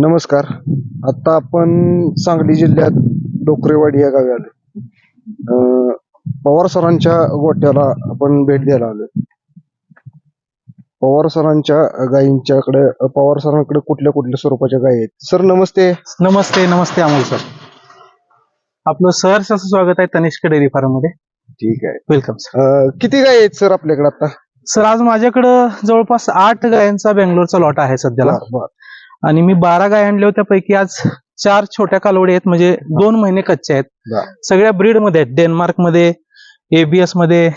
नमस्कार. आता आपण सांगली जिल्ह्यात डोकरेवाडी या गावी आलो पवार सरांच्या गोट्याला आपण भेट द्यायला आलो पवार सरांच्या गायींच्याकडे पवार सरांकडे कुठल्या कुठल्या स्वरूपाच्या गायी आहेत? सर नमस्ते. नमस्ते नमस्ते अमोल सर. आपलं सहर्ष स्वागत आहे तनिष्क डेअरी फार्ममध्ये. ठीक आहे. वेलकम सर अं, किती गायी आहेत सर आपल्याकडे आता? सर आज माझ्याकडं जवळपास आठ गायांचा बेंगलोरचा लॉट आहे सध्याला. बर, बर. आणि मी बारा गाय आणल्या होत्या पैकी आज चार छोट्या कालवडी आहेत म्हणजे दोन महिने कच्चे आहेत. सगळ्या ब्रीडमध्ये आहेत डेन्मार्कमध्ये एबीएसमध्ये.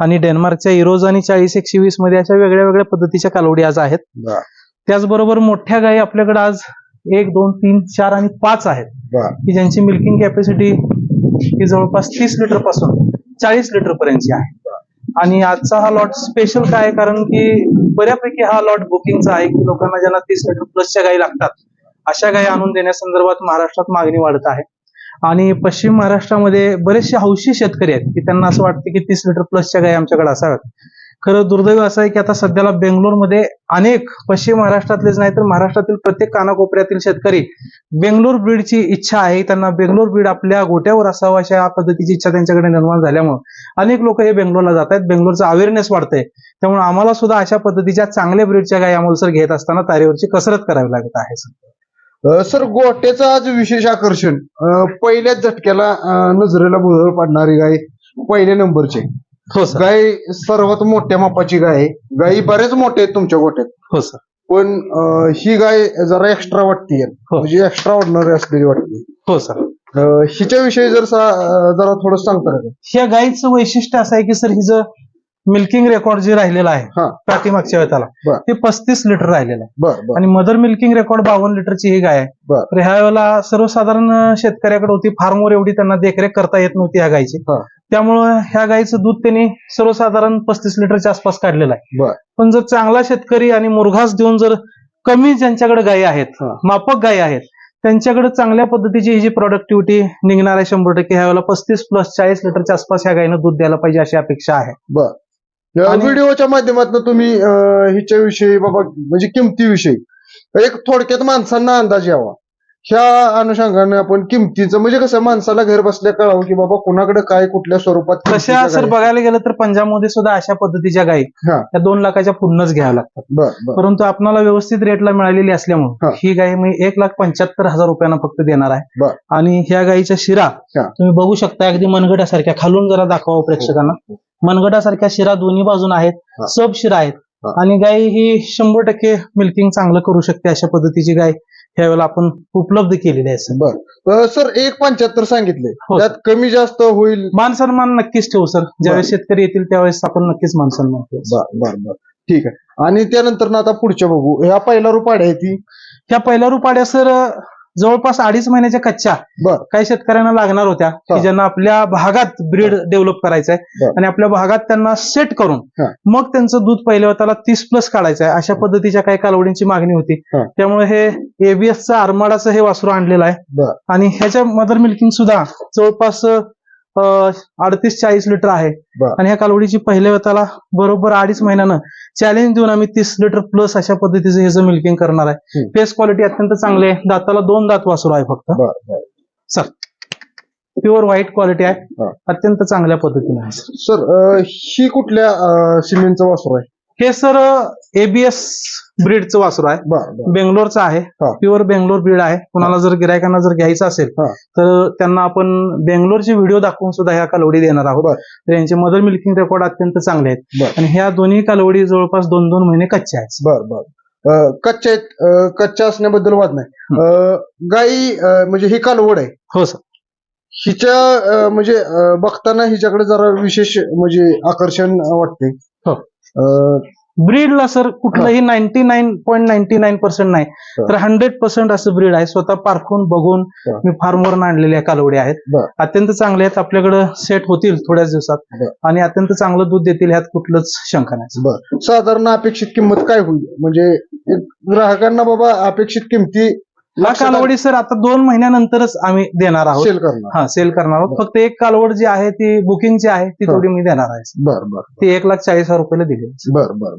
आणि डेन्मार्कच्या इरोज आणि चाळीस एकशे वीसमध्ये अशा वेगळ्या वेगळ्या पद्धतीच्या कालवडी आज आहेत बर, त्याचबरोबर मोठ्या गायी आपल्याकडे आज एक दोन तीन चार आणि पाच आहेत. की ज्यांची मिल्किंग कॅपॅसिटी ही जवळपास तीस लिटरपासून चाळीस लिटर पर्यंतची आहे आणि आजचा हा लॉट स्पेशल काय आहे? कारण की बऱ्यापैकी हा लॉट बुकिंगचा आहे की लोकांना ज्यांना तीस लिटर प्लसच्या गायी लागतात अशा गायी आणून देण्यासंदर्भात महाराष्ट्रात मागणी वाढत आहे आणि पश्चिम महाराष्ट्रामध्ये बरेचसे हौशी शेतकरी आहेत की त्यांना असं वाटतं की तीस लिटर प्लसच्या गायी आमच्याकडे असाव्यात खरं दुर्दैव असं आहे की आता सध्याला बेंगलोरमध्ये अनेक पश्चिम महाराष्ट्रातलेच नाही तर महाराष्ट्रातील प्रत्येक कानाकोपऱ्यातील शेतकरी बेंगलोर ब्रीडची इच्छा आहे. त्यांना बेंगलोर ब्रीड आपल्या गोट्यावर असावं अशा पद्धतीची इच्छा त्यांच्याकडे निर्माण झाल्यामुळे अनेक लोक हे बेंगलोरला जात आहेत. बेंगलोरचं अवेअरनेस वाढतंय. त्यामुळे आम्हाला सुद्धा अशा पद्धतीच्या चांगल्या ब्रीडच्या गाय आम्हाला सर घेत असताना तारेवरची कसरत करावी लागत आहे सर. सर गोट्याचं आज विशेष आकर्षण. पहिल्याच झटक्याला नजरेला बुधळ पडणारी गाय पहिल्या नंबरची. हो सर. गाय सर्वात मोठ्या मापाची गाय आहे. गायी बऱ्याच मोठ्या आहेत तुमच्या गोट्यात हो सर. पण अं, ही गाय जरा एक्स्ट्रा वाटते हो. म्हणजे एक्स्ट्रा ऑर्डनरी असलेली वाटते हो सर. हिच्याविषयी जर सा- अं, जरा थोडं सांगता का? ह्या गायीचं वैशिष्ट्य असं आहे की सर हिचं मिल्किंग रेकॉर्ड जे राहिलेलं आहे हा. पाठीमागच्या वेळेला बर. ते पस्तीस लिटर राहिलेलं आहे. बर बर. आणि मदर मिल्किंग रेकॉर्ड बावन्न लिटरची ही गाय आहे. बर. तर ह्या वेळेला सर्वसाधारण शेतकऱ्याकडे होती फार्मवर एवढी त्यांना देखरेख करता येत नव्हती ह्या गायची. हा. त्यामुळं ह्या गायीचं दूध त्यांनी सर्वसाधारण पस्तीस लिटरच्या आसपास काढलेलं आहे. पण जर चांगला शेतकरी आणि मुरघास देऊन जर कमी ज्यांच्याकडे गायी आहेत. मापक गायी आहेत त्यांच्याकडे चांगल्या पद्धतीची ही जी प्रोडक्टिव्हिटी निघणार आहे शंभर टक्के ह्या वेळेला पस्तीस प्लस चाळीस लिटरच्या आसपास ह्या गायीनं दूध द्यायला पाहिजे अशी अपेक्षा आहे. बर. व्हिडिओच्या माध्यमातून तुम्ही हिच्याविषयी बाबा म्हणजे किमतीविषयी एक थोडक्यात माणसांना अंदाज यावा. ह्या अनुषंगाने आपण किमतीचं म्हणजे कसं माणसाला घर बसल्या कळावं की बाबा कोणाकडे काय कुठल्या स्वरूपात तशा किमतीच्या सर बघायला गेलं तर पंजाबमध्ये सुद्धा अशा पद्धतीच्या गायी हा. त्या दोन लाखाच्या पुढनच घ्याव्या लागतात. बर बर. परंतु आपल्याला व्यवस्थित रेटला मिळालेली हा. असल्यामुळे ही. गाय मी एक लाख पंच्याहत्तर हजार रुपयांना फक्त देणार आहे. बर. आणि ह्या गायीच्या शिरा हा. तुम्ही बघू शकता अगदी मनगटासारख्या खालून जरा दाखवा प्रेक्षकांना. मनगटासारख्या शिरा दोन्ही बाजून आहेत हा. सब शिरा आहेत. हा. आणि गाय ही शंभर टक्के मिल्किंग चांगलं करू शकते अशा पद्धतीची गाय. ह्यावेळेला आपण उपलब्ध केलेली आहे सर बर. सर एक पंच्याहत्तर सांगितले. हो, त्यात कमी जास्त होईल? मान सन्मान नक्कीच ठेवू सर ज्यावेळेस शेतकरी येतील त्यावेळेस आपण नक्कीच मान सन्मान ठेवू बर बर बर. ठीक आहे. आणि त्यानंतर ना आता पुढच्या बघू. ह्या पहिला रुपाड आहे ती ह्या पहिल्या रुपाड्या सर जवळपास अडीच महिन्याच्या कच्च्या बर काही शेतकऱ्यांना लागणार होत्या. की ज्यांना आपल्या भागात ब्रीड डेव्हलप करायचं आहे. आणि आपल्या भागात त्यांना सेट करून. मग त्यांचं दूध पहिल्या त्याला तीस प्लस काढायचं आहे अशा पद्धतीच्या काही कालवडींची मागणी होती. त्यामुळे हे एबीएसचं आरमाडाचं हे वासरू आणलेलं आहे आणि ह्याच्या मदर मिल्किंग सुद्धा जवळपास अडतीस चाळीस लिटर आहे. आणि ह्या कालवडीची पहिल्या वेताला बरोबर अडीच महिन्यानं चॅलेंज देऊन आम्ही तीस लिटर प्लस अशा पद्धतीचं ह्याचं मिल्किंग करणार आहे. फेस क्वालिटी अत्यंत चांगली आहे. दाताला दोन दात वासरू आहे फक्त. सर प्युअर व्हाईट क्वालिटी आहे. अत्यंत चांगल्या पद्धतीने आहे. सर ही कुठल्या सिमेंटचं वासरू आहे? हे सर एबीएस ब्रीडचं वासरू आहे. बेंगलोरचं आहे. प्युअर बेंगलोर ब्रीड आहे. कुणाला जर गिरायकांना जर घ्यायचं असेल. तर त्यांना आपण बेंगलोरचे व्हिडिओ दाखवून सुद्धा ह्या कालवडी देणार आहोत. बर. तर यांचे मदर मिल्किंग रेकॉर्ड अत्यंत चांगले आहेत. आणि ह्या दोन्ही कालवडी जवळपास दोन दोन महिने कच्च्या आहेत. बर बर. अं, कच्च्या आहेत. कच्च्या असण्याबद्दल वाद नाही. गाई म्हणजे ही कालवड आहे. हो सर. हिच्या म्हणजे बघताना हिच्याकडे जरा विशेष म्हणजे आकर्षण वाटते. हो. ब्रीडला सर कुठलंही ninety nine point ninety nine percent नाही. तर हंड्रेड पर्सेंट असं ब्रीड आहे. स्वतः पारखून बघून. मी फार्मवरून आणलेल्या कालवडी आहेत. अत्यंत चांगले आहेत. आपल्याकडे सेट होतील थोड्याच दिवसात. आणि अत्यंत चांगलं दूध देतील ह्यात कुठलंच शंका नाही साधारण अपेक्षित किंमत काय होईल? म्हणजे ग्राहकांना बाबा अपेक्षित किमती हा कालवडी सर आता दोन महिन्यानंतरच आम्ही देणार आहोत. सेल करणार. हा सेल करणार आहोत. फक्त एक कालवड जी आहे ती बुकिंगची आहे ती. थोडी मी देणार आहे. बर बर ती एक लाख चाळीस हजार रुपयाला दिली. बर बर.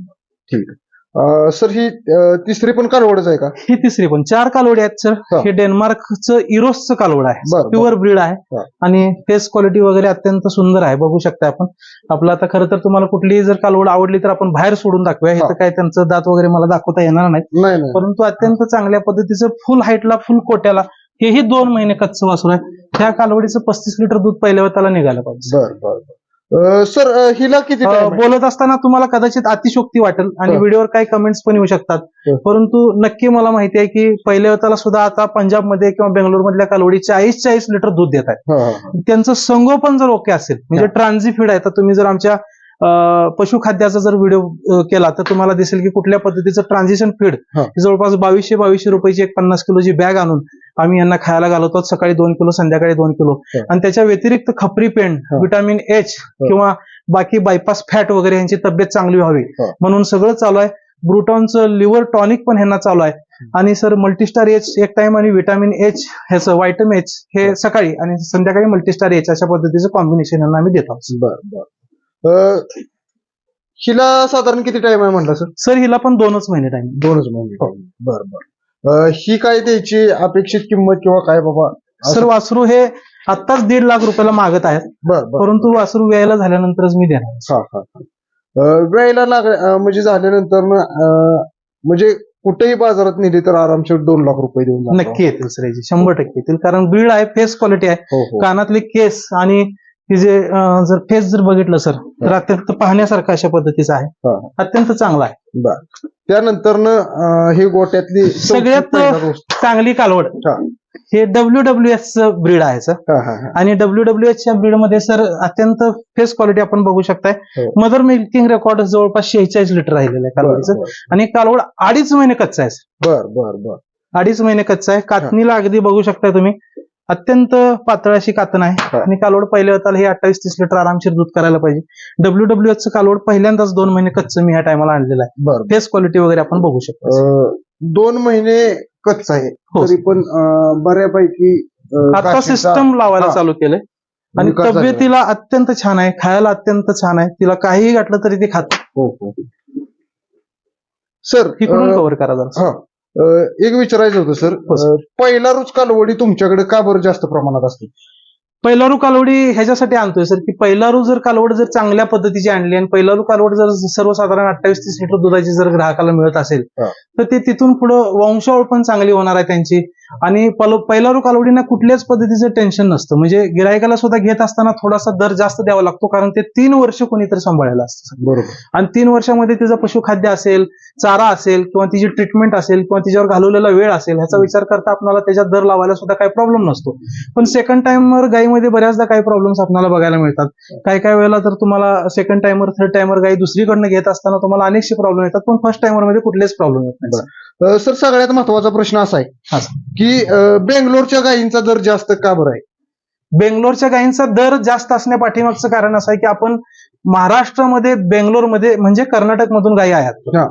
ठीक आहे. अं, सर ही अं, तिसरी पण कालवडच आहे का? ही तिसरी पण. चार कालवडी आहेत सर. हा. हे डेन्मार्कचं इरोसचं कालवड आहे. बरं. प्युअर ब्रीड आहे. हा. आणि फेस क्वालिटी वगैरे अत्यंत सुंदर आहे. बघू शकता आपण. आपलं आता खरं तर तुम्हाला कुठलीही जर कालवड आवडली तर आपण बाहेर सोडून दाखवूया. हा. इथं काय त्यांचं दात वगैरे मला दाखवता येणार नाही नाही नाही. परंतु अत्यंत चांगल्या पद्धतीचं फुल हाईटला फुल कोट्याला हेही दोन महिने कच्चं वासरू आहे त्या कालवडीचं पस्तीस लिटर दूध पहिल्या वेळेला निघालं पाहिजे. बर बर बर. अं, सर हिला किती? बोलत असताना तुम्हाला कदाचित अतिशोक्ती वाटेल आणि. व्हिडिओवर काही कमेंट्स पण येऊ शकतात. परंतु नक्की मला माहिती आहे की पहिल्या सुद्धा आता पंजाबमध्ये किंवा बेंगलोर मधल्या कालवडी चाळीस चाळीस लिटर दूध देत आहेत. त्यांचं संगोपन जर ओके असेल म्हणजे हा. ट्रान्झी फीड आहे तर तुम्ही जर आमच्या पशुखाद्याचा जर व्हिडिओ केला तर तुम्हाला दिसेल की कुठल्या पद्धतीचं ट्रान्झिशन फीड. जवळपास बावीसशे बावीसशे रुपयाची एक पन्नास किलोची बॅग आणून आम्ही यांना खायला घालवतो. सकाळी दोन किलो संध्याकाळी दोन किलो. आणि त्याच्या व्यतिरिक्त खपरी पेंड. विटामिन एच किंवा बाकी बायपास फॅट वगैरे यांची तब्येत चांगली व्हावी. म्हणून सगळं चालू आहे. ब्रुटॉनचं लिव्हर टॉनिक पण ह्यांना चालू आहे. आणि सर मल्टीस्टार एच एक टाइम आणि विटामिन एच ह्याचं व्हायटम एच हे सकाळी आणि संध्याकाळी मल्टीस्टार एच अशा पद्धतीचं कॉम्बिनेशन यांना आम्ही देतो. बर बर. अं, हिला साधारण किती टाइम आहे म्हटलं सर सर हिला पण दोनच महिने टाइम दोनच महिने. बर बर. अं, ही काय द्यायची अपेक्षित किंमत किंवा काय बाबा? सर वासरू हे आत्ताच दीड लाख रुपयाला मागत आहेत. बर बर. परंतु वासरू व्यायला झाल्यानंतरच मी देणार हा हा हा. अं, वेळेला अं, म्हणजे झाल्यानंतर ना अं, म्हणजे कुठेही बाजारात नेली तर आरामशीर दोन लाख रुपये देऊन जाणार. नक्की येतील सर याची. शंभर टक्के येतील. कारण बीड आहे फेस क्वालिटी आहे. हो हो. कानातले केस आणि हे जे जर फेस जर बघितलं सर तर अत्यंत पाहण्यासारखं अशा पद्धतीचं आहे. अत्यंत चांगला आहे बर त्यानंतर हे गोट्यातली सगळ्यात. चांगली कालवड हा. डब्ल्यू डब्ल्यू एस ब्रीड आहे सर. आणि डब्ल्यू डब्ल्यू एच च्या ब्रीडमध्ये सर अत्यंत फेस क्वालिटी आपण बघू शकताय. मदर मिल्किंग रेकॉर्ड जवळपास शेहेचाळीस लिटर राहिलेलं आहे कालवडीचं. आणि कालवड अडीच महिने कच्चा आहे sir. बर बर बर अडीच महिने कच्चा आहे कातणीला अगदी बघू शकता तुम्ही अत्यंत पातळ अशी कातण आहे. आणि कालवड पहिल्या होताला हे अठ्ठावीस तीस लिटर आरामशीर दूध करायला पाहिजे. डब्ल्यू डब्ल्यू एच कालवड पहिल्यांदाच दोन महिने कच्चं मी ह्या टायमाला आणलेलं आहे. बर. फेस क्वालिटी वगैरे आपण बघू शकतो. दोन महिने कच्चा आहे. हो. तरी पण बऱ्यापैकी आता सिस्टम लावायला. चालू केलंय. आणि. तब्येतीला अत्यंत छान आहे. खायला अत्यंत छान आहे. तिला काहीही घातलं तरी ती खात. हो हो. सर इकडून कव्हर करा जरा. एक विचारायचं होतं सर हो, सर. पहिला रोज कालवडी तुमच्याकडे का बरं जास्त प्रमाणात असते पहिलारू कालवडी ह्याच्यासाठी आणतोय सर की पहिलारू जर कालवड जर चांगल्या पद्धतीची आणली आणि पहिलारू कालवड जर सर्वसाधारण अठ्ठावीस तीस लिटर दुधाची जर ग्राहकाला मिळत असेल हा. तर ते तिथून पुढं वंशावळ पण चांगली होणार आहे त्यांची आणि पल- पहिलारू कालवडीना कुठल्याच पद्धतीचं टेन्शन नसतं. म्हणजे गिरायकाला सुद्धा घेत असताना थोडासा दर जास्त द्यावा लागतो कारण ते तीन वर्ष कोणीतरी सांभाळायला असतं. बरोबर. आणि तीन वर्षामध्ये तिचं पशुखाद्य असेल चारा असेल किंवा तिची ट्रीटमेंट असेल किंवा तिच्यावर घालवलेला वेळ असेल ह्याचा विचार करता आपल्याला त्याच्यात दर लावायला सुद्धा काही प्रॉब्लेम नसतो. पण सेकंड टाइमवर गायीमध्ये बऱ्याचदा काही प्रॉब्लेम्स आपल्याला बघायला मिळतात. काही काही वेळेला तर तुम्हाला सेकंड टाइमर थर्ड टाइमर गाई दुसरीकडनं घेत असताना तुम्हाला अनेकशे प्रॉब्लेम येतात पण फर्स्ट टाइमरमध्ये कुठलेच प्रॉब्लेम येत नाही. अं, सर सगळ्यात महत्त्वाचा प्रश्न असा आहे. की अं, बेंगलोरच्या गायींचा दर जास्त का बरं आहे? बेंगलोरच्या गायींचा दर जास्त असण्या पाठीमागचं कारण असं आहे की आपण महाराष्ट्रामध्ये बेंगलोरमध्ये म्हणजे कर्नाटक मधून गायी आहेत हा.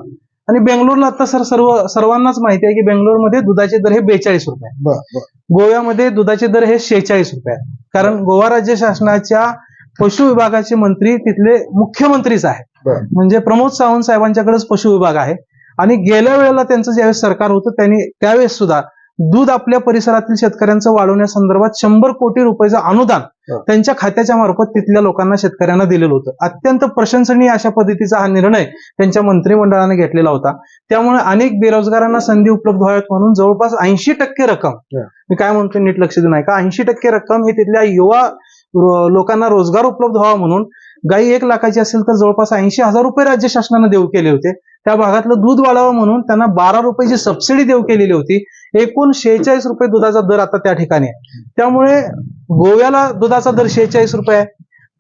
आणि बेंगलोरला आता सर सर्व सर्वांनाच माहिती आहे की बेंगलोरमध्ये दुधाचे दर हे बेचाळीस रुपये आहेत. बर बर. गोव्यामध्ये दुधाचे दर हे शेहेचाळीस रुपये आहेत. कारण गोवा राज्य शासनाच्या पशु विभागाचे मंत्री तिथले मुख्यमंत्रीच आहेत. बर. म्हणजे प्रमोद सावंत साहेबांच्याकडेच पशु विभाग आहे. आणि गेल्या वेळेला त्यांचं ज्यावेळेस सरकार होतं त्यांनी त्यावेळेस सुद्धा दूध आपल्या परिसरातील शेतकऱ्यांचं वाढवण्यासंदर्भात शंभर कोटी रुपयाचं अनुदान. त्यांच्या खात्याच्या मार्फत तिथल्या लोकांना शेतकऱ्यांना दिलेलं होतं अत्यंत प्रशंसनीय अशा पद्धतीचा हा निर्णय त्यांच्या मंत्रिमंडळाने घेतलेला होता त्यामुळे अनेक बेरोजगारांना संधी उपलब्ध व्हाव्यात म्हणून जवळपास ऐंशी टक्के रक्कम. मी काय म्हणतो नीट लक्ष देऊ नये का ऐंशी टक्के रक्कम ही तिथल्या युवा लोकांना रोजगार उपलब्ध व्हावा म्हणून गाई एक लाखाची असेल तर जवळपास ऐंशी हजार रुपये राज्य शासनाने देऊ केले होते. त्या भागातलं दूध वाढावं म्हणून त्यांना बारा रुपयाची सबसिडी देऊ केलेली होती. एकूण शेहेचाळीस रुपये दुधाचा दर आता त्या ठिकाणी आहे. त्यामुळे गोव्याला दुधाचा दर शेहेचाळीस रुपये आहे.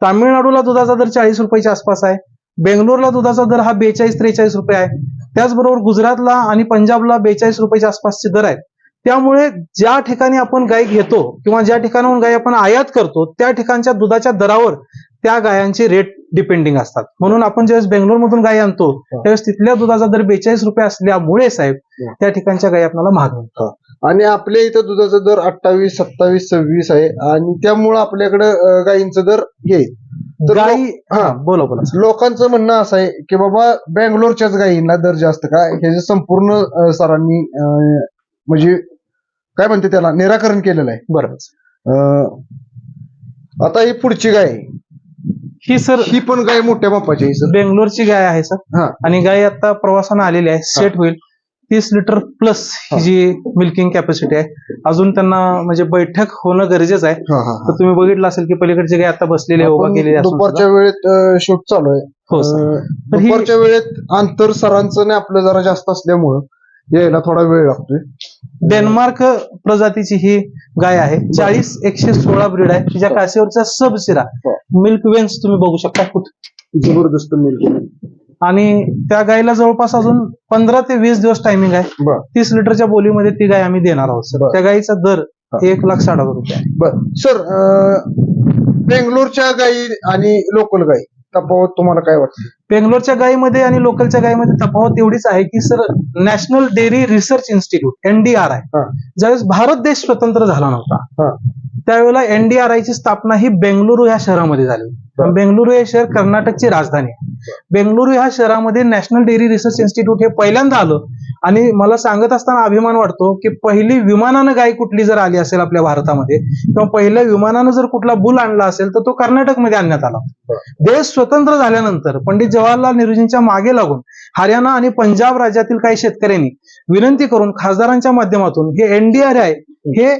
तामिळनाडूला दुधाचा दर चाळीस रुपयाच्या आसपास आहे. बेंगलोरला दुधाचा दर हा बेचाळीस त्रेचाळीस रुपये आहे. त्याचबरोबर गुजरातला आणि पंजाबला बेचाळीस रुपयाच्या आसपासचे दर आहेत. त्यामुळे ज्या ठिकाणी आपण गाय घेतो किंवा ज्या ठिकाणाहून गाय आपण आयात करतो त्या ठिकाणच्या दुधाच्या दरावर त्या गायांचे रेट डिपेंडिंग असतात. म्हणून आपण ज्यावेळेस बेंगलोरमधून गाय आणतो त्यावेळेस तिथल्या दुधाचा दर बेचाळीस रुपये असल्यामुळे साहेब. त्या ठिकाणच्या गायी आपल्याला महाग मिळतात. आणि आपल्या इथं दुधाचा दर अठ्ठावीस सत्तावीस सव्वीस आहे. आणि त्यामुळं आपल्याकडे गायींचा दर हे. गाई हा. बोला बोला. लोकांचं म्हणणं असं आहे की बाबा बँगलोरच्याच गायींना दर जास्त का? हे जे संपूर्ण सरांनी म्हणजे काय म्हणते त्याला? निराकरण केलेलं आहे. बरोबर. अं, आता ही पुढची गाय. ही सर ही पण गाय मोठ्या बापाची आहे सर. बेंगलोरची गाय आहे सर. हा. आणि गाय आता प्रवासानं आलेली आहे सेट होईल. तीस लिटर प्लस ही जी मिल्किंग कॅपॅसिटी आहे. अजून त्यांना म्हणजे बैठक होणं गरजेचं आहे. हा हा तर तुम्ही बघितलं असेल की पलीकडची गाय आता बसलेली आहे उभा आपण केलेली असून दुपारच्या सुद्धा. वेळेत शूट चालू आहे. हो सर. अं, तर ही- दुपारच्या वेळेत अंतर सरांचं आणि आपलं जरा जास्त असल्यामुळं यायला थोडा वेळ लागतोय. डेन्मार्क प्रजातीची ही गाय आहे. चाळीस एकशे सोळा ब्रीड आहे. तिच्या काशीवरचा सब सिरा मिल्क वेन्स तुम्ही बघू शकता कुठे जबरदस्त मिळते आणि त्या गायीला जवळपास अजून पंधरा ते वीस दिवस टायमिंग आहे. तीस लिटरच्या बोलीमध्ये ती गाय आम्ही देणार आहोत सर. त्या गायीचा दर. एक लाख साठ हजार रुपये सर बेंगलोरच्या गायी आणि लोकल गायी. तफावत तुम्हाला काय वाटतं? बेंगलोरच्या गायीमध्ये आणि लोकलच्या गायीमध्ये तफावत एवढीच आहे की sir national dairy research institute NDR आहे हा. ज्यावेळेस भारत देश स्वतंत्र झाला नव्हता हा. त्यावेळेला एनडीआरआय ची स्थापना ही बेंगलुरू या शहरामध्ये झाली बरं. बेंगलुरू हे शहर कर्नाटकची राजधानी आहे. बेंगलुरू ह्या शहरामध्ये नॅशनल डेअरी रिसर्च इन्स्टिट्यूट हे पहिल्यांदा आलं. आणि मला सांगत असताना अभिमान वाटतो की पहिली विमानानं गाय कुठली जर आली असेल आपल्या भारतामध्ये किंवा पहिल्या विमानानं जर कुठला बुल आणला असेल तर तो कर्नाटकमध्ये आणण्यात आला देश स्वतंत्र झाल्यानंतर पंडित जवाहरलाल नेहरूजींच्या मागे लागून हरियाणा आणि पंजाब राज्यातील काही शेतकऱ्यांनी विनंती करून खासदारांच्या माध्यमातून हे एनडीआर आहे हे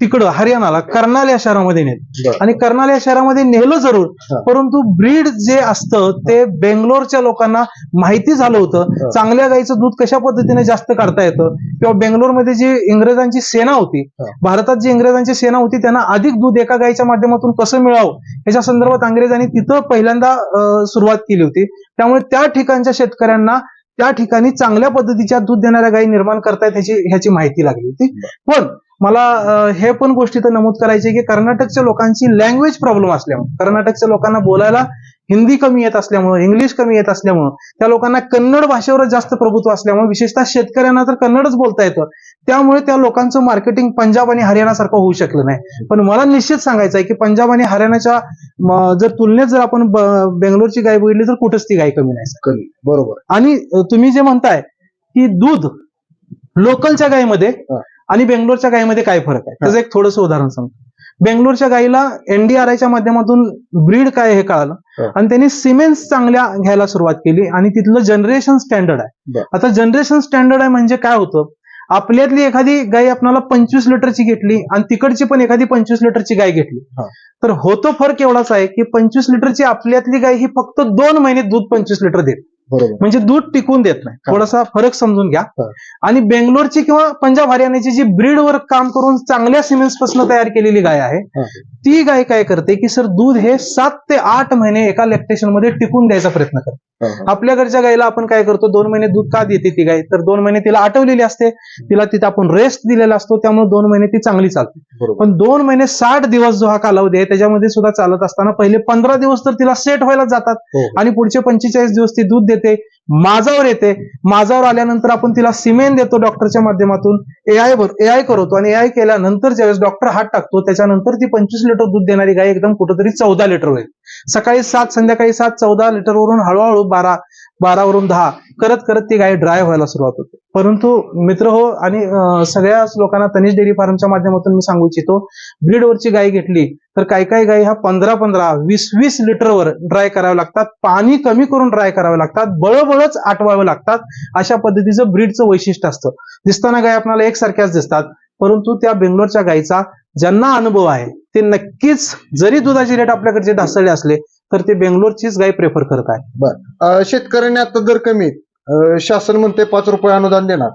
तिकडं हरियाणाला कर्नाल या शहरामध्ये नेलं. बरं. आणि कर्नाल या शहरामध्ये नेलं जरूर. परंतु ब्रीड जे असतं ते बेंगलोरच्या लोकांना माहिती झालं होतं. चांगल्या गाईचं दूध कशा पद्धतीने जास्त काढता येतं? किंवा बेंगलोरमध्ये जी इंग्रजांची सेना होती. भारतात जी इंग्रजांची सेना होती त्यांना अधिक दूध एका गायीच्या माध्यमातून कसं मिळावं? याच्या संदर्भात अंग्रेजांनी तिथं पहिल्यांदा सुरुवात केली होती. त्यामुळे त्या ठिकाणच्या शेतकऱ्यांना त्या ठिकाणी चांगल्या पद्धतीच्या दूध देणाऱ्या गायी निर्माण करतायत ह्याची ह्याची माहिती लागली होती. पण मला हे पण गोष्टी तर नमूद करायची की कर्नाटकच्या लोकांची लँग्वेज प्रॉब्लेम असल्यामुळे कर्नाटकच्या लोकांना बोलायला हिंदी कमी येत असल्यामुळं इंग्लिश कमी येत असल्यामुळं त्या लोकांना कन्नड भाषेवर जास्त प्रभुत्व असल्यामुळे विशेषतः शेतकऱ्यांना तर कन्नडच बोलता येतं. त्यामुळे त्या लोकांचं मार्केटिंग पंजाब आणि हरियाणासारखं होऊ शकलं नाही. पण मला निश्चित सांगायचं आहे की पंजाब आणि हरियाणाच्या जर तुलनेत जर आपण बेंगलोरची गाय बघितली तर कुठंच ती गाय कमी नाही. कमी बरोबर. आणि तुम्ही जे म्हणताय की दूध लोकलच्या गायीमध्ये. आणि बेंगलोरच्या गायीमध्ये काय फरक आहे? त्याचं एक थोडंसं उदाहरण सांगतो. बेंगलोरच्या गायीला एनडीआरआयच्या माध्यमातून ब्रीड काय हे कळालं. आणि त्यांनी सिमेंट्स चांगल्या घ्यायला सुरुवात केली आणि तिथलं जनरेशन स्टँडर्ड आहे. आता जनरेशन स्टँडर्ड आहे म्हणजे काय होतं? आपल्यातली एखादी गाय आपल्याला पंचवीस लिटरची घेतली आणि तिकडची पण एखादी पंचवीस लिटरची गाय घेतली. तर होतो फरक एवढाच आहे की पंचवीस लिटरची आपल्यातली गाय ही फक्त दोन महिने दूध पंचवीस लिटर देते. म्हणजे दूध टिकून देत नाही. थोडासा फरक समजून घ्या. आणि बेंगलोरची किंवा पंजाब हरियाणाची जी ब्रीडवर काम करून चांगल्या सिमेंट्सपासून तयार केलेली गाय आहे. ती गाय काय करते की सर दूध हे सात ते आठ महिने एका लॅक्टेशनमध्ये टिकून द्यायचा प्रयत्न करते. आपल्या घरच्या गायला आपण काय करतो दोन महिने दूध का देते ती गाय तर दोन महिने तिला आठवलेली असते तिला तिथं आपण रेस्ट दिलेला असतो त्यामुळे दोन महिने ती चांगली चालते पण दोन महिने साठ दिवस जो हा कालावधी आहे त्याच्यामध्ये सुद्धा चालत असताना पहिले पंधरा दिवस तर तिला सेट व्हायला जातात हो. आणि पुढचे पंचेचाळीस दिवस ती दूध देते माझावर येते. माझावर आल्यानंतर आपण तिला सिमेंट देतो डॉक्टरच्या माध्यमातून. एआय एआय करतो आणि एआय केल्यानंतर ज्यावेळेस डॉक्टर हात टाकतो त्याच्यानंतर ती पंचवीस लिटर दूध देणारी गाय एकदम कुठेतरी चौदा लिटर होईल. सकाळी सात संध्याकाळी सात चौदा लिटरवरून हळूहळू बारा बारावरून दहा करत करत ती गाय ड्राय व्हायला सुरुवात होते. परंतु मित्र हो आणि सगळ्याच लोकांना तनिष डेअरी फार्मच्या माध्यमातून मी सांगू इच्छितो ब्रीडवरची गाय घेतली तर काही काही गायी ह्या पंधरा पंधरा वीस वीस लिटरवर ड्राय कराव्या लागतात पाणी कमी करून ड्राय करावे लागतात बळबळच आटवावे लागतात अशा पद्धतीचं ब्रीडचं वैशिष्ट्य असतं. दिसताना गाय आपल्याला एकसारख्याच दिसतात परंतु त्या बेंगलोरच्या गायीचा ज्यांना अनुभव आहे ते नक्कीच जरी दुधाचे रेट आपल्याकडचे ढासळले असले तर ते बेंगलोरचीच गाय प्रेफर करत आहे बर. शेतकऱ्यांनी आता दर कमी शासन म्हणते पाच रुपये अनुदान देणार.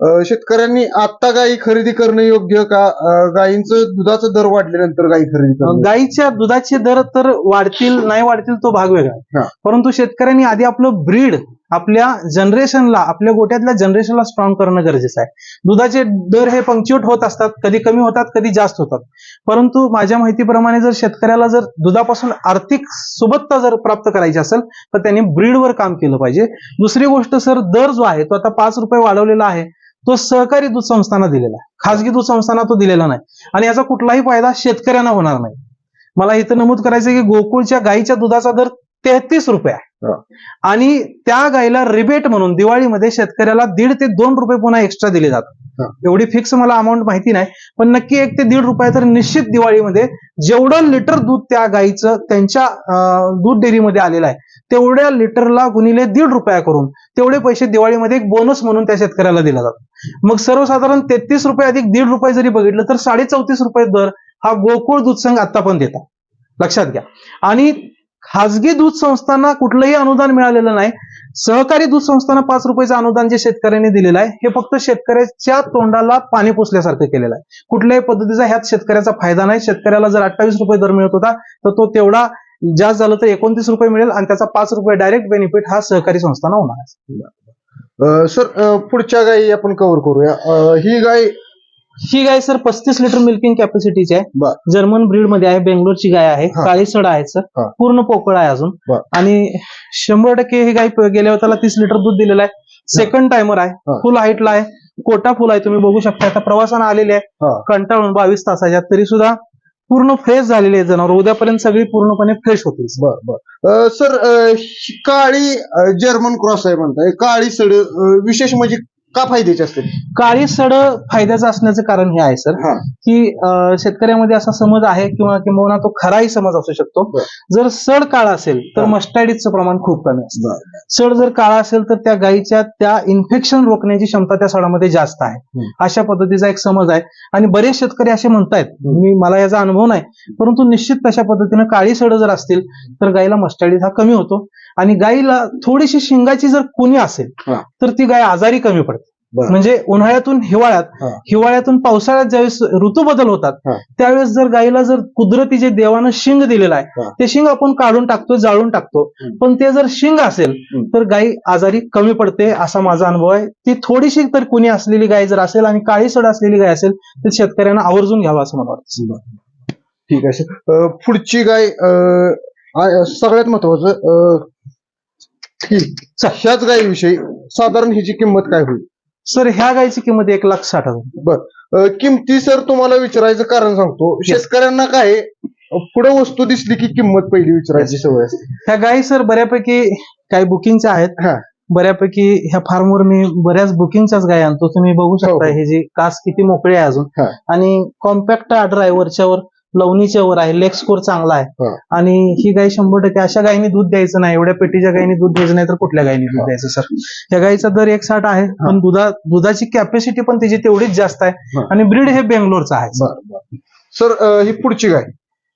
अं, शेतकऱ्यांनी आता गायी खरेदी करणं योग्य का? गायींचं दुधाचं दर वाढल्यानंतर गायी खरेदी करणं गायीच्या दुधाचे दर तर वाढतील नाही वाढतील तो भाग वेगळा. परंतु शेतकऱ्यांनी आधी आपलं ब्रीड आपल्या जनरेशनला आपल्या गोट्यातल्या जनरेशनला स्ट्रॉंग करणं गरजेचं आहे. दुधाचे दर हे पंक्च्युएट होत असतात कधी कमी होतात कधी जास्त होतात. परंतु माझ्या माहितीप्रमाणे जर शेतकऱ्याला जर दुधापासून आर्थिक सुबत्ता जर प्राप्त करायची असेल तर त्यांनी ब्रीडवर काम केलं पाहिजे. दुसरी गोष्ट सर दर जो आहे तो आता पाच रुपये वाढवलेला आहे तो सहकारी दूध संस्थांना दिलेला आहे. खाजगी दूध संस्थांना तो दिलेला नाही. आणि याचा कुठलाही फायदा शेतकऱ्यांना होणार नाही. मला इथं नमूद करायचं की गोकुळच्या गाईच्या दुधाचा दर तेहतीस रुपये आहे. आणि त्या गाईला रिबेट म्हणून दिवाळीमध्ये शेतकऱ्याला दीड ते दोन रुपये पुन्हा एक्स्ट्रा दिले. जातात. एवढी फिक्स मला अमाऊंट माहिती नाही पण नक्की एक ते दीड रुपये तर निश्चित दिवाळीमध्ये जेवढं लिटर दूध त्या गाईचं त्यांच्या दूध डेअरीमध्ये आलेलं आहे तेवढ्या लिटरला गुणिले दीड रुपया करून तेवढे पैसे दिवाळीमध्ये एक बोनस म्हणून त्या शेतकऱ्याला दिला जातो मग सर्वसाधारण तेहतीस रुपये अधिक दीड रुपये जरी बघितलं तर साडे चौतीस रुपये दर हा गोकुळ दूध संघ आता पण देतात. लक्षात घ्या. आणि खाजगी दूध संस्थांना कुठलंही अनुदान मिळालेलं नाही. सहकारी दूध संस्थांना पाच रुपयाचं अनुदान जे शेतकऱ्यांनी दिलेलं आहे हे फक्त शेतकऱ्याच्या तोंडाला पाणी पुसल्यासारखं केलेलं आहे. कुठल्याही पद्धतीचा ह्यात शेतकऱ्याचा फायदा नाही. शेतकऱ्याला जर अठ्ठावीस रुपये दर मिळत होता तर तो तेवढा जास्त झालं तर एकोणतीस रुपये मिळेल आणि त्याचा पाच रुपये डायरेक्ट बेनिफिट हा सहकारी संस्थांना होणार आहे. सर पुढच्या गायी आपण कव्हर करूया. ही गाय ही गाय सर पस्तीस लिटर मिल्किंग कॅपॅसिटीची आहे. बर. जर्मन ब्रीडमध्ये आहे बेंगलोरची गाय आहे. हा. काळी सड आहे सर. हा. पूर्ण पोकळ आहे अजून. बर. आणि शंभर टक्के ही गाय प- गेल्या वेळेला तीस लिटर दूध दिलेलं आहे. सेकंड टायमर आहे. फुल हाईटला आहे. कोटा फुल आहे. तुम्ही बघू शकता. आता प्रवासानं आलेले आहे. हा. कंटाळून बावीस तासाच्या तरी सुद्धा पूर्ण फ्रेश झालेले आहे जनावर. उद्यापर्यंत सगळी पूर्णपणे फ्रेश होतील बर बर. अं, सर अं, ही काळी अं, जर्मन क्रॉस आहे म्हणताय. काळी सड अं, विशेष म्हणजे का फायद्याची असते काळी सड फायद्याचं असण्याचं कारण हे आहे सर हा. की अं, शेतकऱ्यामध्ये असा समज आहे किंवा किंवा तो खराही समज असू शकतो. बर. जर सड काळा असेल तर हा. मस्टॅडिसचं प्रमाण खूप कमी असतं. बर. सड जर काळा असेल तर त्या गायीच्या त्या इन्फेक्शन रोखण्याची क्षमता त्या सडामध्ये जास्त आहे. हम्म. अशा पद्धतीचा एक समज आहे. आणि बरेच शेतकरी असे म्हणतायत. हम्म. मी मला याचा अनुभव नाही. परंतु निश्चित तशा पद्धतीनं काळी सड जर असतील तर गायीला मस्टॅडिस हा कमी होतो. आणि गायीला थोडीशी शिंगाची जर कुणी असेल. तर ती गाय आजारी कमी पडते म्हणजे उन्हाळ्यातून हिवाळ्यात. हिवाळ्यातून पावसाळ्यात ज्यावेळेस ऋतू बदल होतात. त्यावेळेस जर गायीला जर कुदरती जे देवानं शिंग दिलेलं. आहे ते शिंग आपण काढून टाकतो जाळून टाकतो. पण ते जर शिंग असेल. तर गाय आजारी कमी पडते असा माझा अनुभव आहे ती थोडीशी तर कुणी असलेली गाय जर असेल आणि काळी सड असलेली गाय असेल तर शेतकऱ्यांना आवर्जून घ्यावं असं मला वाटतं ठीक आहे पुढची गाय सगळ्यात महत्वाचं ह्याच गायीविषयी साधारण हिची किंमत काय होईल? सर ह्या गायची किंमत एक लाख साठ हजार. बर. किमती सर तुम्हाला विचारायचं कारण सांगतो. शेतकऱ्यांना काय पुढे वस्तू दिसली की किंमत पहिली विचारायची सवय असते. ह्या गायी सर बऱ्यापैकी काही बुकिंगच्या आहेत. हा. बऱ्यापैकी ह्या फार्मवर मी बऱ्याच बुकिंगच्याच गाय आणतो. तुम्ही बघू शकता हो. हे जी कास किती मोकळी आहे अजून. हा. आणि कॉम्पॅक्ट वरच्यावर लवणीच्या वर आहे लेग स्कोर चांगला आहे. आणि ही गाय शंभर टक्के अशा गायीने दूध द्यायचं नाही एवढ्या पेटीच्या गायीने दूध द्यायचं नाही तर कुठल्या गायीने दूध. द्यायचं सर? या गायीचा दर एक साठ आहे पण दुधा दुधाची कॅपॅसिटी पण त्याची तेवढीच जास्त आहे. आणि ब्रीड हे बेंगलोरचं आहे सर. ही पुढची गाय.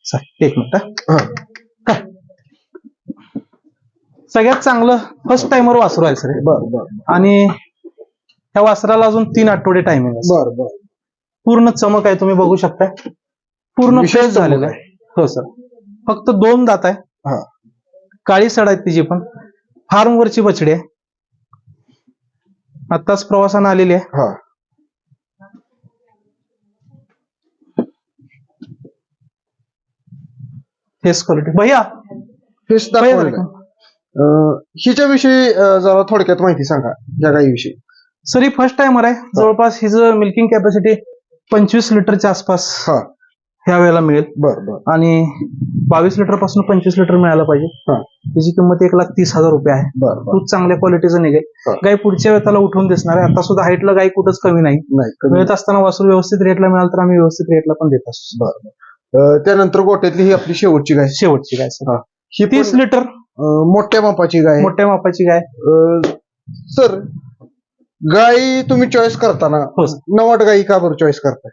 सर एक मिनिट सगळ्यात चांगलं फर्स्ट टाइमर वासरू आहे सर. बर बर आणि त्या वासराला अजून तीन आठवडे टायमिंग आहे पूर्ण चमक आहे तुम्ही बघू शकताय. पूर्ण फ्रेश झालेलं आहे. हो सर फक्त दोन दात आहे. हा. काळी सड आहे तिची पण. फार्म वरची बछडी आहे. आत्ताच प्रवासानं आलेली आहे. हा. फेस क्वालिटी भैया. हेच भैया दाखवलेलं जरा. थोडक्यात माहिती सांगा या गायीविषयी सर ही फर्स्ट टाइमर आहे. जवळपास हिचं मिल्किंग कॅपॅसिटी पंचवीस लिटरच्या आसपास. हा. ह्या वेळेला मिळेल. बर बर. आणि बावीस लिटरपासून पंचवीस लिटर मिळायला पाहिजे. हा. त्याची किंमत एक लाख तीस हजार रुपये आहे. बर बर. दूध चांगल्या क्वालिटीचं निघेल. हा. गाय पुढच्या वेळेला उठून दिसणार आहे. आता सुद्धा हाईटला गाय कुठंच कमी नाही. नाही कमी मिळत असताना वासरू व्यवस्थित रेटला मिळाल तर आम्ही व्यवस्थित रेटला पण देत असतो बर बर. अं, त्यानंतर गोट्यातली ही आपली शेवटची गाय. शेवटची गाय सर हा. ही तीस लिटर मोठ्या मापाची गाय. मोठ्या मापाची गाय. सर गाई तुम्ही चॉईस करताना हो सर. नवाट गाई का बरं चॉईस करताय?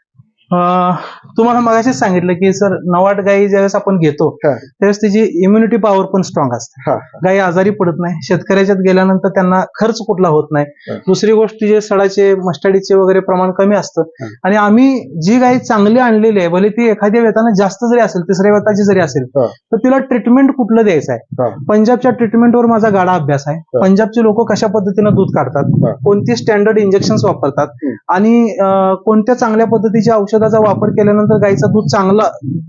तुम्हाला मगाशीच सांगितलं की सर नवाट गाई ज्यावेळेस आपण घेतो त्यावेळेस त्याची इम्युनिटी पॉवर पण स्ट्रॉंग असते गायी आजारी पडत नाही शेतकऱ्याच्यात गेल्यानंतर त्यांना खर्च कुठला होत नाही. दुसरी गोष्ट जे सडाचे मस्टडीचे वगैरे प्रमाण कमी असतं. आणि आम्ही जी गाय चांगली आणलेली आहे भले ती एखाद्या वेतानं जास्त जरी असेल तिसऱ्या वेताची जरी असेल. तर तिला ट्रीटमेंट कुठलं द्यायचं आहे पंजाबच्या ट्रीटमेंटवर माझा गाडा अभ्यास आहे. पंजाबचे लोक कशा पद्धतीनं दूध काढतात. कोणती स्टँडर्ड इंजेक्शन वापरतात. आणि कोणत्या चांगल्या पद्धतीची औषध औषधाचा वापर केल्यानंतर गाईचा दूध चांगला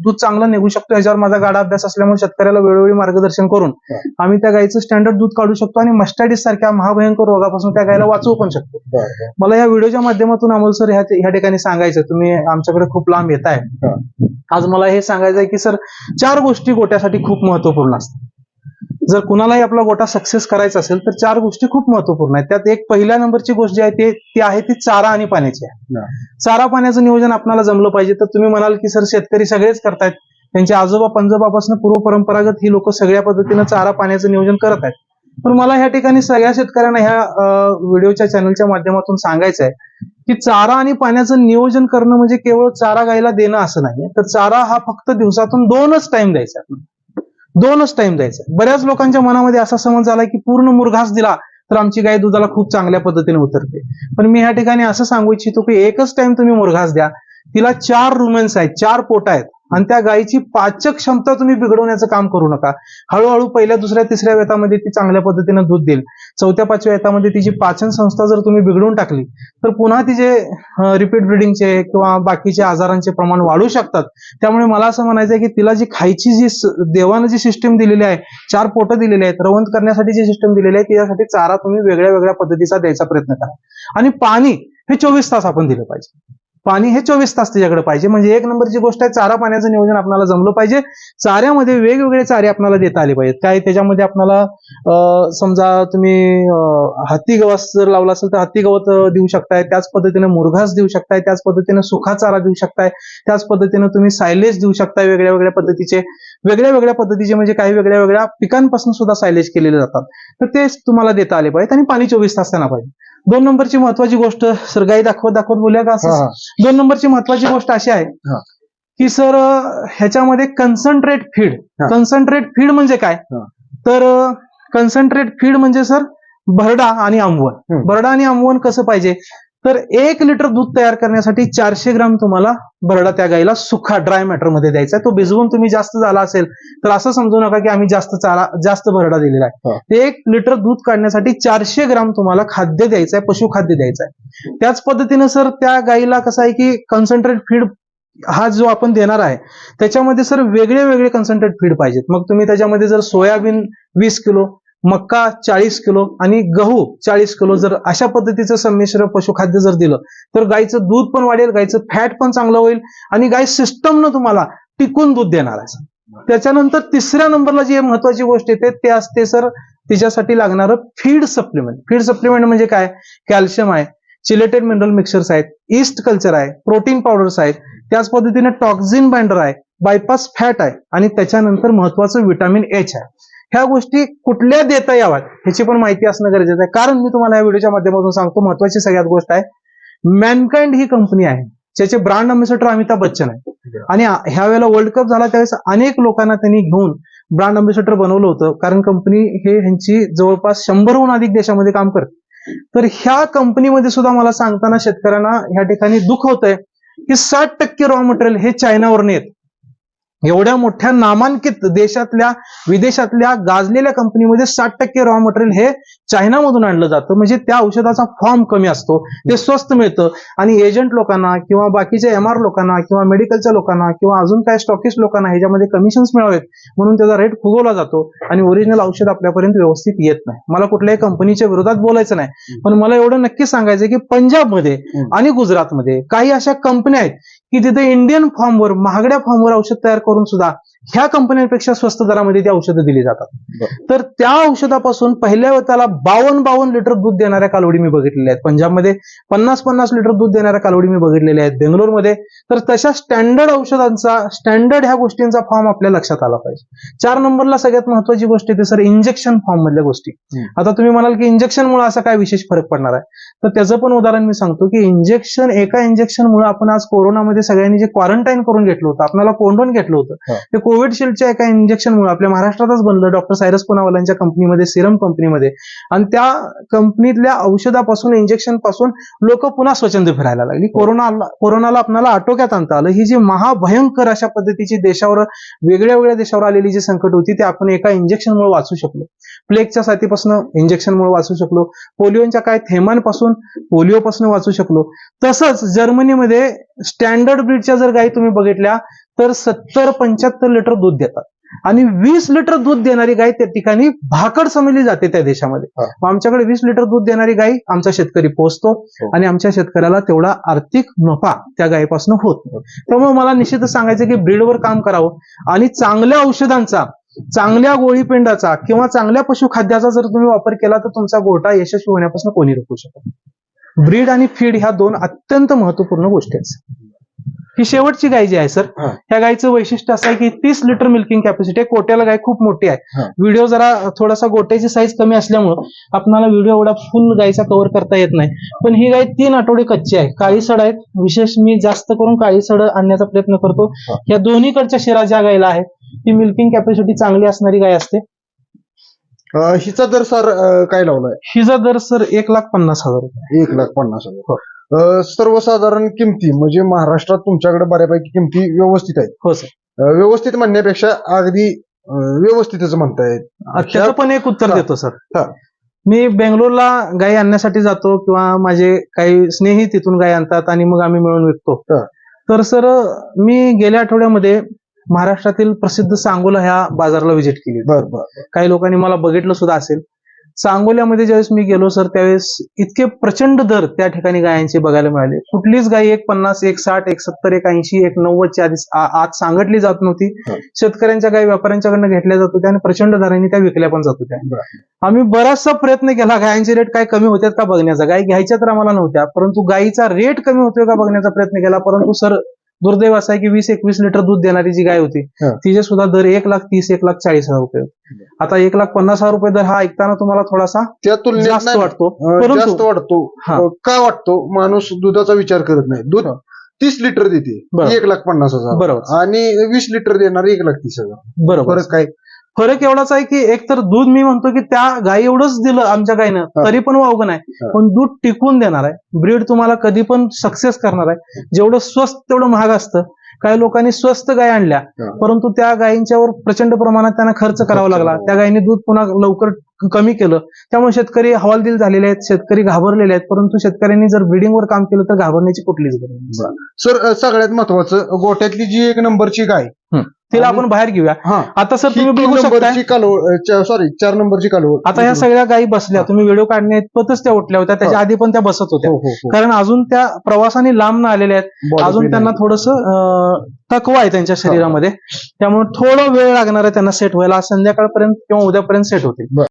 दूध चांगला निघू शकतो याच्यावर माझा गाडा अभ्यास असल्यामुळे शेतकऱ्याला वेळोवेळी मार्गदर्शन करून. आम्ही त्या गाईचं स्टँडर्ड दूध काढू शकतो आणि मस्टॅडिस सारख्या महाभयंकर रोगापासून त्या गायला वाचवू पण शकतो. मला या व्हिडिओच्या माध्यमातून अमोल सर ह्या ठिकाणी सांगायचं तुम्ही आमच्याकडे खूप लांब येत आहे. आज मला हे सांगायचं आहे की सर चार गोष्टी गोट्यासाठी खूप महत्त्वपूर्ण असतात जर कुणालाही आपला गोटा सक्सेस करायचा असेल तर चार गोष्टी खूप महत्त्वपूर्ण आहेत. त्यात एक पहिल्या नंबरची गोष्ट जी आहे ते ती आहे ती चारा आणि पाण्याची आहे. चारा पाण्याचं नियोजन आपल्याला जमलं पाहिजे. तर तुम्ही म्हणाल की सर शेतकरी सगळेच करतायत. त्यांचे आजोबा पंजोबापासून पूर्व परंपरागत ही लोक सगळ्या पद्धतीनं चारा पाण्याचं नियोजन करत आहेत. पण मला ह्या ठिकाणी सगळ्या शेतकऱ्यांना ह्या व्हिडिओच्या चॅनलच्या माध्यमातून सांगायचं आहे की चारा आणि पाण्याचं नियोजन करणं म्हणजे केवळ चारा गायला देणं असं नाही. तर चारा हा फक्त दिवसातून दोनच टाइम द्यायचा. दोनच टाइम द्यायचा. बऱ्याच लोकांच्या मनामध्ये असा समज झाला की पूर्ण मुरघास दिला तर आमची गाय दुधाला खूप चांगल्या पद्धतीने उतरते. पण मी ह्या ठिकाणी असं सांगू इच्छितो की एकच टाइम तुम्ही मुरघास द्या. तिला चार रुमेन्स आहेत चार पोटा आहेत. आणि त्या गायीची पाचक क्षमता तुम्ही बिघडवण्याचं काम करू नका. हळूहळू पहिल्या दुसऱ्या तिसऱ्या वेतामध्ये ती चांगल्या पद्धतीनं दूध देईल. चौथ्या पाचव्या वेतामध्ये तिची पाचन संस्था जर तुम्ही बिघडवून टाकली तर पुन्हा तिचे रिपीट ब्रिडिंगचे किंवा बाकीचे आजारांचे प्रमाण वाढू शकतात. त्यामुळे मला असं म्हणायचं आहे की तिला जी खायची जी देवानं जी सिस्टीम दिलेली आहे चार पोटं दिलेली आहेत रवंत करण्यासाठी जी सिस्टीम दिलेली आहे त्यासाठी चारा तुम्ही वेगळ्या वेगळ्या पद्धतीचा द्यायचा प्रयत्न करा. आणि पाणी हे चोवीस तास आपण दिलं पाहिजे. पाणी हे चोवीस तास त्याच्याकडे पाहिजे. म्हणजे एक नंबरची गोष्ट आहे चारा पाण्याचं नियोजन आपल्याला जमलं पाहिजे. चाऱ्यामध्ये वेगवेगळे चारे आपल्याला देता आले पाहिजेत. काय त्याच्यामध्ये आपल्याला समजा तुम्ही हत्ती गवत जर लावला असेल तर हत्ती गवत देऊ शकताय. त्याच पद्धतीने मुरघास देऊ शकताय. त्याच पद्धतीने सुखा चारा देऊ शकताय. त्याच पद्धतीने तुम्ही सायलेज देऊ शकताय वेगळ्या वेगळ्या पद्धतीचे. वेगळ्या वेगळ्या पद्धतीचे म्हणजे काही वेगळ्या वेगळ्या पिकांपासून सुद्धा सायलेज केलेले जातात. तर तेच तुम्हाला देता आले पाहिजेत आणि पाणी चोवीस तास त्यांना पाहिजे. दोन नंबरची महत्वाची गोष्ट सर गाई दाखवत दाखवत बोलूया का असं. दोन नंबरची महत्वाची गोष्ट अशी आहे. की सर ह्याच्यामध्ये कन्सन्ट्रेट फीड. कन्सन्ट्रेट फीड म्हणजे काय. तर कन्सन्ट्रेट फीड म्हणजे सर भरडा आणि आंबवण हम्म. भरडा आणि आंबवण कसं पाहिजे तर एक लिटर दूध तयार करण्यासाठी चारशे ग्राम तुम्हाला भरडा त्या गाईला सुखा ड्राय मॅटरमध्ये द्यायचा आहे. तो भिजवून तुम्ही जास्त झाला असेल तर असं समजू नका की आम्ही जास्त चारा जास्त भरडा दिलेला. आहे एक लिटर दूध काढण्यासाठी चारशे ग्राम तुम्हाला खाद्य द्यायचं आहे पशुखाद्य द्यायचं आहे त्याच पद्धतीनं सर त्या गाईला कसं आहे की कन्सन्ट्रेट फीड हा जो आपण देणार आहे त्याच्यामध्ये सर वेगळे वेगळे कन्सन्ट्रेट फीड पाहिजेत मग तुम्ही त्याच्यामध्ये जर सोयाबीन वीस किलो मक्का चाळीस किलो आणि गहू चाळीस किलो जर अशा पद्धतीचं संमिश्र पशुखाद्य जर दिलं तर गाईचं दूध पण वाढेल गाईचं फॅट पण चांगलं होईल आणि गाय सिस्टमनं तुम्हाला टिकून दूध देणार आहे. त्याच्यानंतर तिसऱ्या नंबरला जी महत्वाची गोष्ट येते ते असते सर तिच्यासाठी लागणारं फीड सप्लिमेंट. फीड सप्लिमेंट म्हणजे काय? कॅल्शियम आहे चिलेटेड मिनरल मिक्सर्स आहेत ईस्ट कल्चर आहे प्रोटीन पावडर्स आहेत त्याच पद्धतीने टॉक्झिन बाइंडर आहे बायपास फॅट आहे आणि त्याच्यानंतर महत्वाचं विटामिन एच आहे. ह्या गोष्टी कुठल्या देता याव्यात ह्याची पण माहिती असणं गरजेचं आहे. कारण मी तुम्हाला या व्हिडिओच्या माध्यमातून सांगतो महत्वाची सगळ्यात गोष्ट आहे मॅनकाइंड ही कंपनी आहे. ज्याचे ब्रांड अम्बॅसेडर अमिताभ बच्चन आहे. आणि ह्या वेळेला वर्ल्ड कप झाला त्यावेळेस अनेक लोकांना त्यांनी घेऊन ब्रांड अम्बॅसेडर बनवलं होतं. कारण कंपनी हे ह्यांची जवळपास शंभरहून अधिक देशामध्ये काम करते. तर ह्या कंपनीमध्ये सुद्धा मला सांगताना शेतकऱ्यांना ह्या ठिकाणी दुःख होतंय की साठ टक्के रॉ मटेरियल हे चायनावरून येत. एवढ्या मोठ्या नामांकित देशातल्या विदेशातल्या गाजलेल्या कंपनीमध्ये साठ टक्के रॉ मटेरियल हे चायनामधून आणलं जातं. म्हणजे त्या औषधाचा फॉर्म कमी असतो. ते स्वस्त मिळतं. आणि एजंट लोकांना किंवा बाकीच्या एम आर लोकांना किंवा मेडिकलच्या लोकांना किंवा अजून काय स्टॉकिस्ट लोकांना ह्याच्यामध्ये कमिशन्स मिळावेत म्हणून त्याचा रेट फुगवला जातो आणि ओरिजिनल औषध आपल्यापर्यंत व्यवस्थित येत नाही. मला कुठल्याही कंपनीच्या विरोधात बोलायचं नाही. पण मला एवढं नक्की सांगायचं की पंजाबमध्ये. आणि गुजरातमध्ये काही अशा कंपन्या आहेत की तिथे इंडियन फॉर्मवर महागड्या फॉर्मवर औषध तयार करून सुद्धा ह्या कंपन्यांपेक्षा स्वस्त दरामध्ये ती औषधं दिली जातात. तर त्या औषधापासून पहिल्या वेळेला बावन्न बावन्न लिटर दूध देणाऱ्या कालवडी मी बघितलेल्या आहेत पंजाबमध्ये पन्नास पन्नास लिटर दूध देणाऱ्या कालवडी मी बघितलेल्या आहेत बेंगलोरमध्ये तर तशा स्टँडर्ड औषधांचा स्टँडर्ड ह्या गोष्टींचा फॉर्म आपल्या लक्षात आला पाहिजे चार नंबरला सगळ्यात महत्वाची गोष्ट येते सर इंजेक्शन फॉर्म मधल्या गोष्टी. आता तुम्ही म्हणाल की इंजेक्शनमुळे असा काय विशेष फरक पडणार आहे तर त्याचं पण उदाहरण मी सांगतो की इंजेक्शन एका इंजेक्शनमुळे आपण आज कोरोनामध्ये सगळ्यांनी जे क्वारंटाईन करून घेतलं होतं आपल्याला कोंडून घेतलं होतं. ते कोविडशिल्डच्या एका इंजेक्शनमुळे आपल्या महाराष्ट्रातच बनलं डॉक्टर सायरस पुनावालांच्या कंपनीमध्ये सिरम कंपनीमध्ये आणि त्या कंपनीतल्या औषधापासून इंजेक्शनपासून लोक पुन्हा स्वच्छंद फिरायला लागली. कोरोना कोरोनाला आपल्याला आटोक्यात आणता आलं. ही जी महाभयंकर अशा पद्धतीची देशावर वेगळ्या वेगळ्या देशावर आलेली जी संकट होती ती आपण एका इंजेक्शनमुळे वाचू शकलो. प्लेगच्या साथीपासून इंजेक्शनमुळे वाचू शकलो. पोलिओच्या काय थेमांपासून पोलिओपासून वाचू शकलो. तसंच जर्मनीमध्ये स्टँडर्ड ब्रीडच्या जर गायी तुम्ही बघितल्या तर सत्तर पंच्याहत्तर लिटर दूध देतात आणि वीस लिटर दूध देणारी गाय त्या ठिकाणी भाकड समजली जाते त्या देशामध्ये. मग आमच्याकडे वीस लिटर दूध देणारी गाय आमचा शेतकरी पोहोचतो हो. आणि आमच्या शेतकऱ्याला तेवढा आर्थिक नफा त्या गायीपासून होत हो. त्यामुळे मला निश्चितच सांगायचं की ब्रीडवर काम करावं आणि चांगल्या औषधांचा चांगल्या गोळीपेंडाचा किंवा चांगल्या पशुखाद्याचा जर तुम्ही वापर केला तर तुमचा गोठा यशस्वी होण्यापासून कोणी रोखू शकत ब्रीड आणि फीड ह्या दोन अत्यंत महत्त्वपूर्ण गोष्टी आहेत ही शेवटची गाय जी आहे सर. हा. ह्या गायचं वैशिष्ट्य असं आहे की तीस लिटर मिल्किंग कॅपॅसिटी आहे. कोट्याला गाय खूप मोठी आहे. हा. व्हिडिओ जरा थोडासा गोट्याची साईज कमी असल्यामुळं आपल्याला व्हिडिओ एवढा फुल गायचा कव्हर करता येत नाही. पण ही गाय तीन आठवडे कच्ची आहे. काळी सड आहेत. विशेष मी जास्त करून काळी सड आणण्याचा प्रयत्न करतो. हा. या दोन्हीकडच्या शिरा ज्या गायला आहेत ती मिल्किंग कॅपॅसिटी चांगली असणारी गाय असते. अं, हिचा दर सर अं, काय लावलाय? हिचा दर सर एक लाख पन्नास हजार रुपये. एक लाख पन्नास हजार. अं, सर्वसाधारण किमती म्हणजे महाराष्ट्रात तुमच्याकडे बऱ्यापैकी किमती व्यवस्थित आहेत. हो सर. अं, व्यवस्थित म्हणण्यापेक्षा अगदी अं, व्यवस्थितच म्हणतायत त्याचं पण एक उत्तर हा. देतो सर. हा. मी बेंगलोरला गाय आणण्यासाठी जातो किंवा माझे काही स्नेही तिथून गाय आणतात आणि मग आम्ही मिळून विकतो. हा. तर सर मी गेल्या आठवड्यामध्ये महाराष्ट्रातील प्रसिद्ध सांगोला ह्या बाजाराला व्हिजिट केली बर बर. काही लोकांनी मला बघितलं सुद्धा असेल. सांगोल्यामध्ये ज्यावेळेस मी गेलो सर त्यावेळेस इतके प्रचंड दर त्या ठिकाणी गायांचे बघायला मिळाले कुठलीच गाय एक पन्नास एक साठ एक सत्तर एक ऐंशी एक नव्वदच्या आधी आ- आत सांगितली जात नव्हती. शेतकऱ्यांच्या गाय व्यापाऱ्यांच्याकडनं घेतल्या जात होत्या आणि प्रचंड दराने त्या विकल्या पण जात होत्या. आम्ही बराचसा प्रयत्न केला गायांचे रेट काय कमी होतात का बघण्याचा गाय घ्यायच्या तर आम्हाला नव्हत्या परंतु गायीचा रेट कमी होतोय का बघण्याचा प्रयत्न केला परंतु सर दुर्दैव असं आहे की वीस एकवीस लिटर दूध देणारी जी गाय होती. तिचे सुद्धा दर एक लाख तीस एक लाख चाळीस हजार रुपये. आता एक लाख पन्नास हजार रुपये दर हा ऐकताना तुम्हाला थोडासा त्या तुलनेत वाटतो. जास्त वाटतो. हा. अं, का वाटतो? माणूस दुधाचा विचार करत नाही. दूध. तीस लिटर देते. एक लाख पन्नास हजार. बरोबर. आणि वीस लिटर देणार एक लाख तीस हजार. बरोबर. काय? फरक एवढाच आहे की एक तर दूध मी म्हणतो की त्या गाई एवढंच दिलं आमच्या गायनं. तरी पण वावगं नाही. पण दूध टिकून देणार आहे. ब्रीड तुम्हाला कधी पण सक्सेस करणार आहे. जेवढं स्वस्त तेवढं महाग असतं. काही लोकांनी स्वस्त गाय आणल्या. परंतु त्या गायींच्यावर प्रचंड प्रमाणात त्यांना खर्च करावा लागला. त्या गायीने दूध पुन्हा लवकर कमी केलं. त्यामुळे शेतकरी हवालदिल झालेले आहेत शेतकरी घाबरलेले आहेत परंतु शेतकऱ्यांनी जर ब्रिडिंगवर काम केलं तर घाबरण्याची कुठलीच गरज नाही. सर सगळ्यात महत्वाचं गोट्यातली जी एक नंबरची गाय तिला आपण बाहेर घेऊया. आता सर तुम्ही बघू शकता सॉरी चार नंबरची कालवड आता ह्या सगळ्या गायी बसल्या. तुम्ही व्हिडिओ काढण्यातच त्या उठल्या होत्या. त्याच्या. आधी पण त्या बसत होत्या. हो, हो, हो. कारण अजून त्या प्रवासाने लांब न आलेल्या आहेत. अजून त्यांना. थोडस थकवा आहे त्यांच्या शरीरामध्ये. त्यामुळे थोडं वेळ लागणार आहे त्यांना सेट व्हायला. संध्याकाळपर्यंत किंवा उद्यापर्यंत सेट होतील.